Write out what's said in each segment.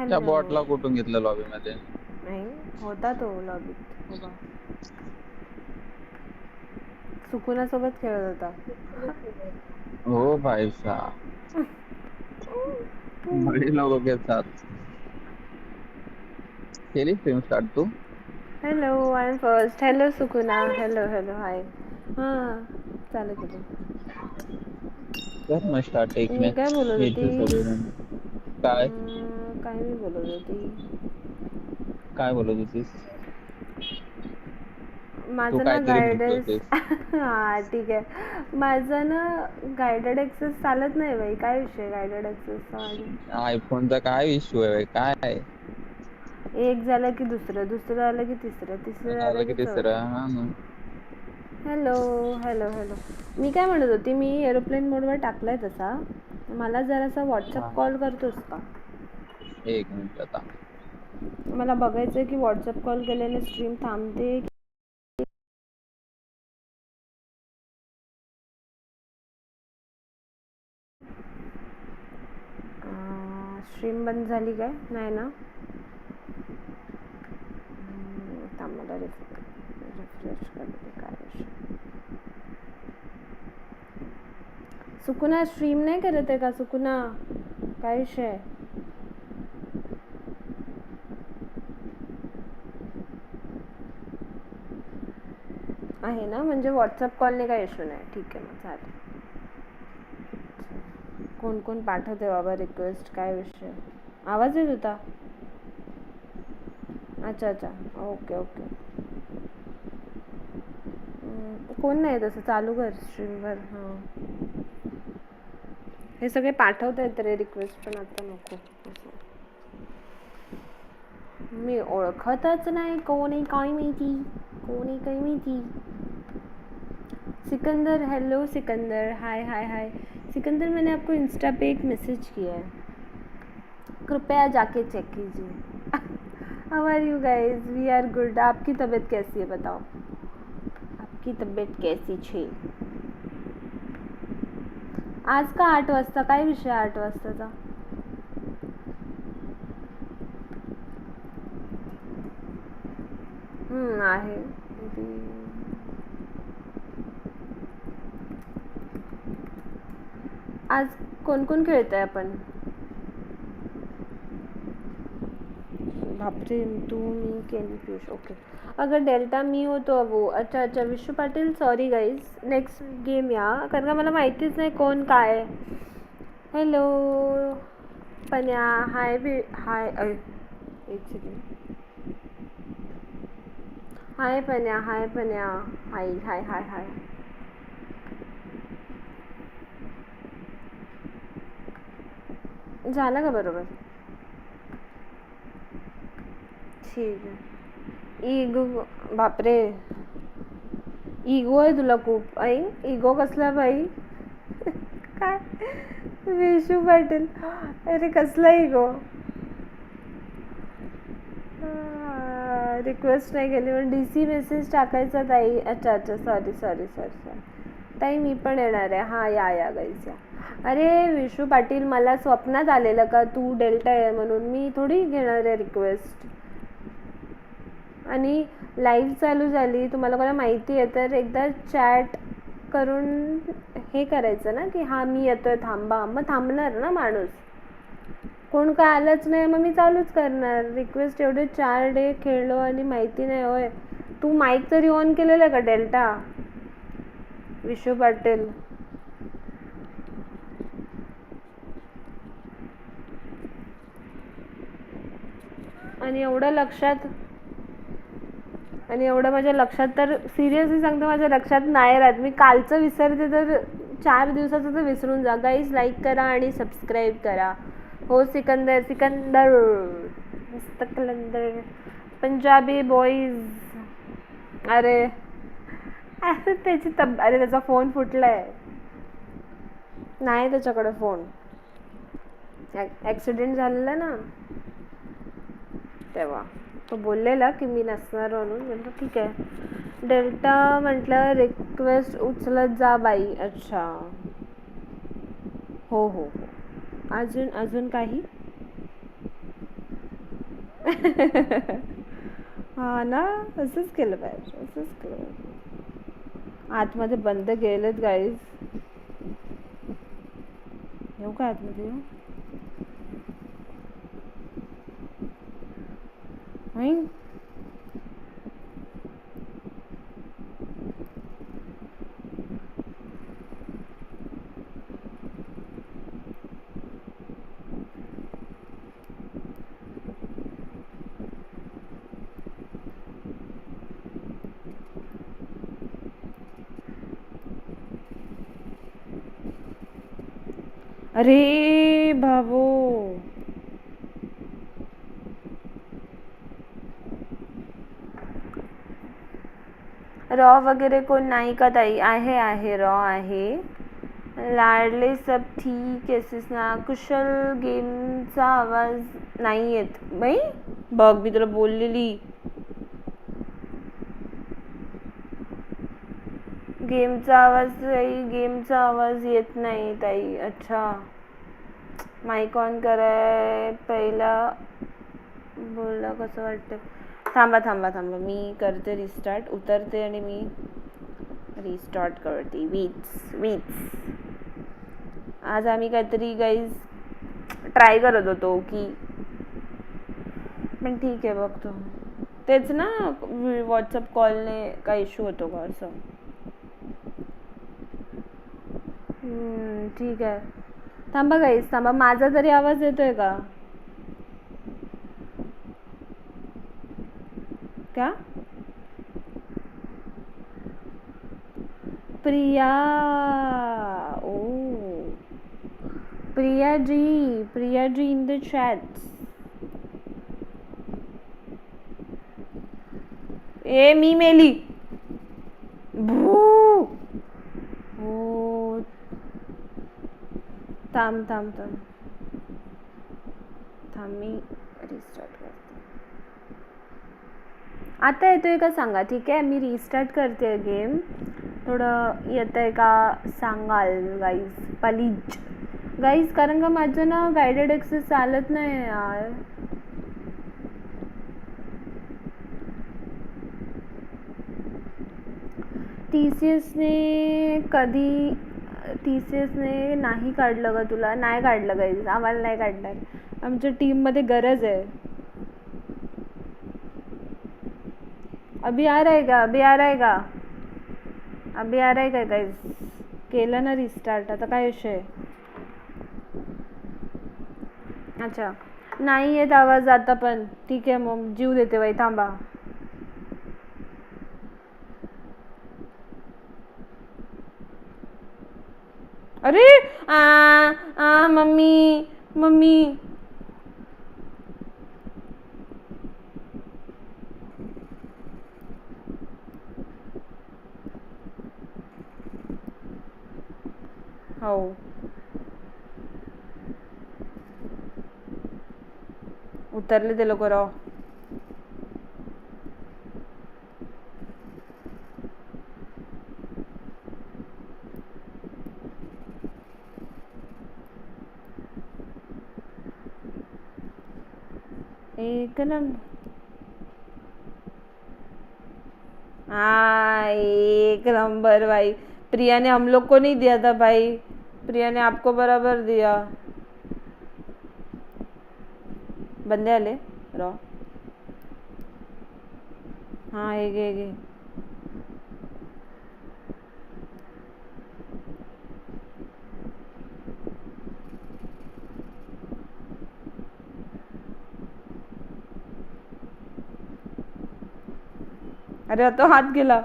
त्या बॉटला कुठून घेतलं लॉबी मध्ये नाही होता तो लॉबीत उभा सुकुनासोबत खेळत होता. हो भाई साहब. बड़े लोगों के साथ केली film start Tu? Hello I am first hello Sukuna. Hello hello hi हां चालू केलं. कर मग स्टार्ट एक मी काय बोलत होती? काय? काय मी बोलत होती. काय बोलत होतीस? माझं ना गायडन्स हा ठीक आहे. माझं ना गायडेड एक्सेस चालत नाही बाई. काय विषय गायडेड एक्सेसचा आयफोनचा काय इश्यू आहे काय एक झालं की दुसरं दुसरं आलं की तिसरं तिसरं झालं आलं की तिसरं हॅलो हॅलो हॅलो मी काय म्हणत होती? मी एरोप्लेन मोडवर टाकलाय तसा. मला जरासा. व्हॉट्सअप कॉल करतोस का? एक मिनिट आता. मला बघायचं की व्हॉट्सअप कॉल केल्याने स्ट्रीम थांबते स्ट्रीम बंद झाली काय? नाही ना? थांबला रिफ रिफ्रेश करते काय सुकुना स्ट्रीम नाही करत आहे का? सुकुना काय विषय आहे? ना? म्हणजे व्हॉट्सअप कॉलने काही इशू नाही. ठीक आहे मग चालेल. कोण कोण पाठवते बाबा रिक्वेस्ट काय विषय? आवाज येत होता? अच्छा अच्छा. Okay okay. कोण नाही तसं चालू कर स्ट्रीमवर हां. हे सगळे पाठवता येत रे रिक्वेस्ट पण आता नको. मी ओळखतच नाही. कोण आहे काय माहिती? कोण काही माहिती? Sikandar hello Sikandar hi hi hi Sikandar मैंने आपको इंस्टा पे एक मैसेज किया है। कृपया जाके चेक कीजिए। How are you guys we are good आपकी तबीयत कैसी है बताओ? आपकी तब्येत कैसी छे? आज का आठ वाजता काय विषय आठ वाजताचा हम्म, आहे आज कोण कोण खेळतंय आपण? बापरे तू मी केली पियुष. ओके. अगर डेल्टा मी होतो वो अच्छा अच्छा Vishu Patil sorry guys next game या. कारण का मला माहितीच नाही कोण काय हॅलो पन्या. हाय बी हाय एक सेकंड हाय पन्या. हाय पन्या. हाय हाय हाय हाय झालं का बरोबर? ठीक आहे. इगो बापरे. इगो आहे तुला खूप आई. इगो कसला बाई? काय? विशू पाटील. अरे कसला इगो रिक्वेस्ट नाही केली पण डी सी मेसेज टाकायचा ताई. अच्छा अच्छा सॉरी सॉरी सॉरी सॉरी ताई मी पण येणार आहे. हां या या गाईस या. अरे विशू पाटील मला स्वप्नात आलेलं का तू डेल्टा आहे म्हणून? मी थोडी घेणार आहे रिक्वेस्ट आणि लाईव्ह चालू झाली तुम्हाला कोणा माहिती आहे तर एकदा चॅट करून हे करायचं ना की हां मी येतोय थांबा. मग थांबणार ना माणूस? कोण काय आलंच नाही मग मी चालूच करणार. रिक्वेस्ट एवढे चार डे खेळलो आणि माहिती नाही होय. तू माईक तरी ऑन केलेलं का डेल्टा? विशू पाटील. आणि एवढं लक्षात आणि एवढं माझ्या लक्षात तर सिरियसली सांगते माझ्या लक्षात नाही राहत. मी कालचं विसरते तर चार दिवसाचं तर विसरून जा. गाईज लाईक करा आणि सबस्क्राईब करा. हो सिकंदर सिकंदर. मस्त कलंदर. पंजाबी बॉईज अरे. अरे त्याची तब अरे त्याचा फोन फुटला आहे नाही त्याच्याकडे फोन ॲक्सिडेंट झालेला ना. तेव्हा. तो बोललेला की मी नसणार म्हणून. म्हटलं ठीक आहे. डेल्टा म्हटलं रिक्वेस्ट उचलत जा बाई. अच्छा. हो हो हो. अजून अजून काही? हा ना असंच केलं पाहिजे असंच केलं पाहिजे. आतमध्ये बंद गेलेत गाईज येऊ का आतमध्ये येऊ? नाही अरे बाबो रॉ वगैरे कोण नाही का ताई? आहे आहे रॉ आहे. लाडले सब ठीक आहेस ना कुशल गेमचा आवाज नाही येत बाई बघ मी तुला बोललेली. गेमचा आवाज ताई गेमचा आवाज येत नाही ताई. अच्छा. माईक ऑन कराय पहिला बोलला कसं वाटतं? थांबा थांबा थांबा. मी करते रिस्टार्ट उतरते आणि मी रिस्टार्ट करते. वीच वीच आज आम्ही काहीतरी गाईज ट्राय करत होतो की पण ठीक आहे बघतो. तेच ना व्हॉट्सअप कॉलने काय इश्यू होतो का असं? ठीक आहे. थांबा गाईज थांबा. माझा तरी आवाज येतोय का क्या प्रिया ओ. Priya ji Priya ji in the chat ए मी मेली. भू. ओ. थांब थांब थांब. थांब मी रिस्टार्ट करते. आता येतोय का सांगा? ठीक आहे मी रिस्टार्ट करते गेम थोडं येतं आहे का सांगाल गाईज प्लीज गाईज कारण का माझं ना गायडेड एक्सेस चालत नाही यार. टी सी एसने कधी टी सी एसने नाही काढलं का तुला? नाही काढलं गाईज आम्हाला नाही काढणार. आमच्या टीममध्ये गरज आहे. अभी आ रहेगा का? अभी आ रहेगा का? अभी आ रहा है काय? गाईज केलं ना रिस्टार्ट आता काय विषय? अच्छा. नाही येत आवाज आता पण. ठीक आहे मग. जीव देते बाई. थांबा. अरे आ आ मम्मी मम्मी. हो उतरले ते लोक राव एक नंबर हाँ एक नंबर भाई। प्रिया ने हम लोग को नहीं दिया था भाई। प्रिया ने आपको बराबर दिया। बंदे आले रो हाँ एक एक अरे तो हाथ गेला।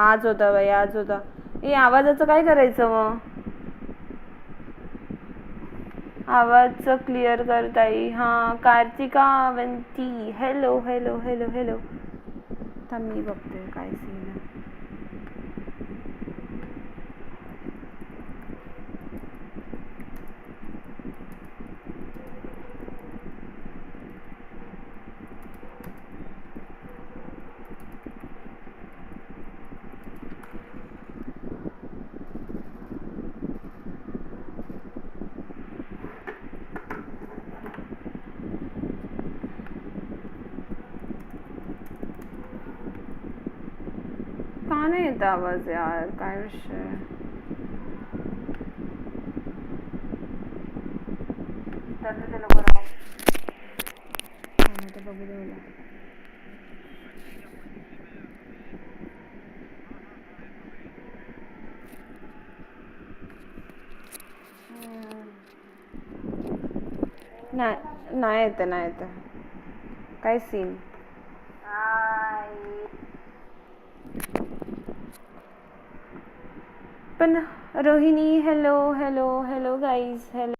अरे हाच होता बाई हाच होता. ए आवाजाचं काय करायचं मग? आवाजचं क्लिअर कर हा हां Kartika Avanti hello hello hello hello थांब मी बघते काय सीन आहे का नाही येत आवाज यार काय विषय? बघू दे मला. नाही येते नाही येते. काय सीन पण Rohini hello hello hello guys hello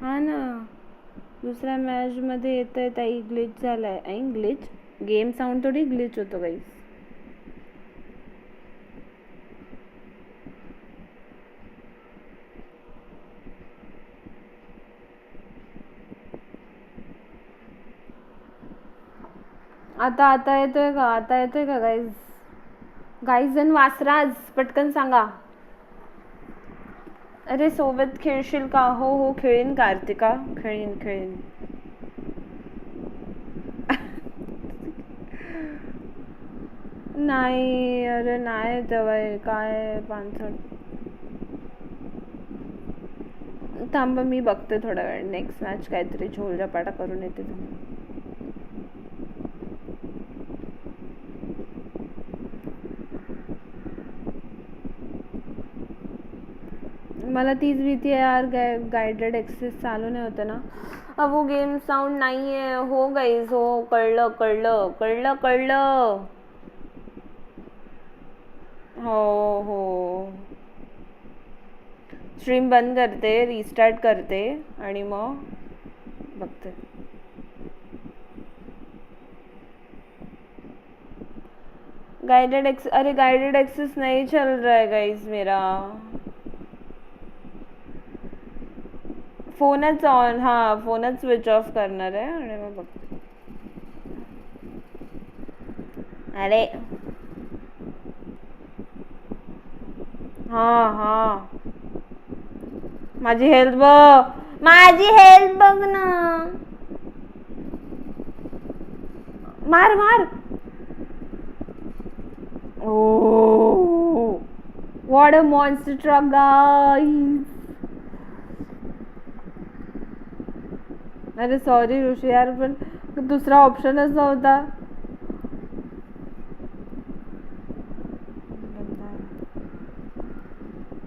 हा ना. दुसऱ्या मॅचमध्ये येत आहे ताई ग्लिच झालाय. ऐ ग्लिच गेम साऊंड थोडी ग्लिच होतो गाईज आता आता येतोय का? आता येतोय का गाईज गाईज जण वासराज पटकन सांगा. अरे सोबत खेळशील का? हो हो खेळीन कार्तिका. खेळीन खेळीन. नाही अरे नाही जवळ काय पानसट थांब मी बघते थोडा वेळ. नेक्स्ट मॅच काहीतरी झोलझपाटा करून येते तुम्ही मला तीच भीती आहे यार गायडेड एक्सेस चालू नाही होतं ना. अब वो गेम साऊंड नाही आहे हो गाईज हो कळलं कळलं कळलं कळलं. हो हो. स्ट्रीम बंद करते रिस्टार्ट करते आणि मग बघते. गाइडेड एक्स अरे गाइडेड एक्सेस नहीं चल रहा है गाइस मेरा. फोनच ऑन हा फोनच स्विच ऑफ करणार आहे. आणि मग बघते अरे. हा हा. माझी हेल्थ बघ. माझी हेल्थ बघ ना. मार मार. ओ. What a monster truck guys अरे सॉरी ऋषी यार पण दुसरा ऑप्शनच नव्हता.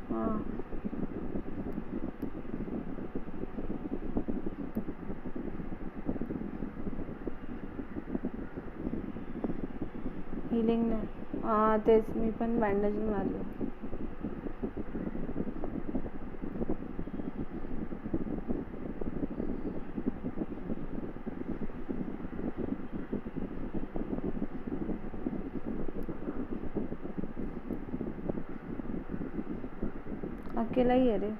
हां. हिलिंग नाही. हां तेच मी पण बँडेज मारले. अकेला ही है रे।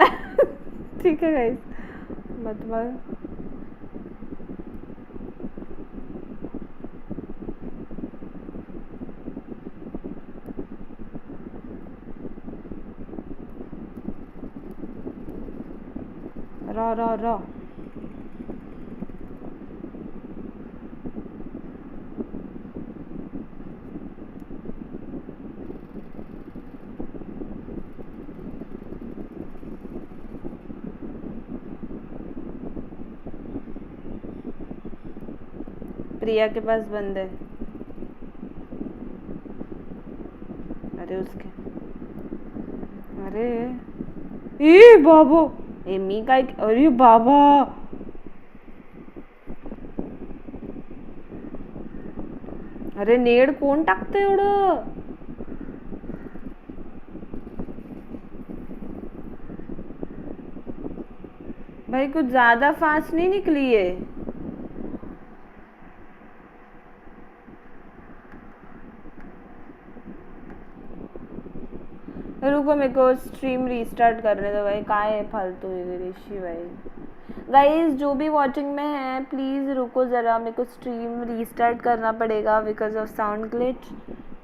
ठीक है गाइस मतलब र र प्रिया के पास बंद है। अरे उसके। अरे। बाबू। ए मी काय अरे बाबा अरे नेड कोण टाकतं एवढं? भाई कुछ ज्यादा फास्ट नहीं निकली है रुको, मेरे को स्ट्रीम रीस्टार्ट करने दो भाई। काय है फालतू ऋषि भाई? गाइस जो भी वाचिंग में है प्लीज़ रुको ज़रा। मेरे को स्ट्रीम रीस्टार्ट करना पड़ेगा बिकॉज़ ऑफ़ साउंड ग्लिच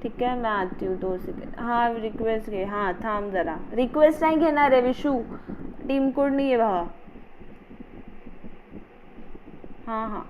ठीक है, मैं आती हूँ दो सेकेंड हाँ रिक्वेस्ट घे हाँ थांब जरा। रिक्वेस्ट नाही घेणार आहे विशू। टीम कोड नहीं है भावा हाँ हाँ।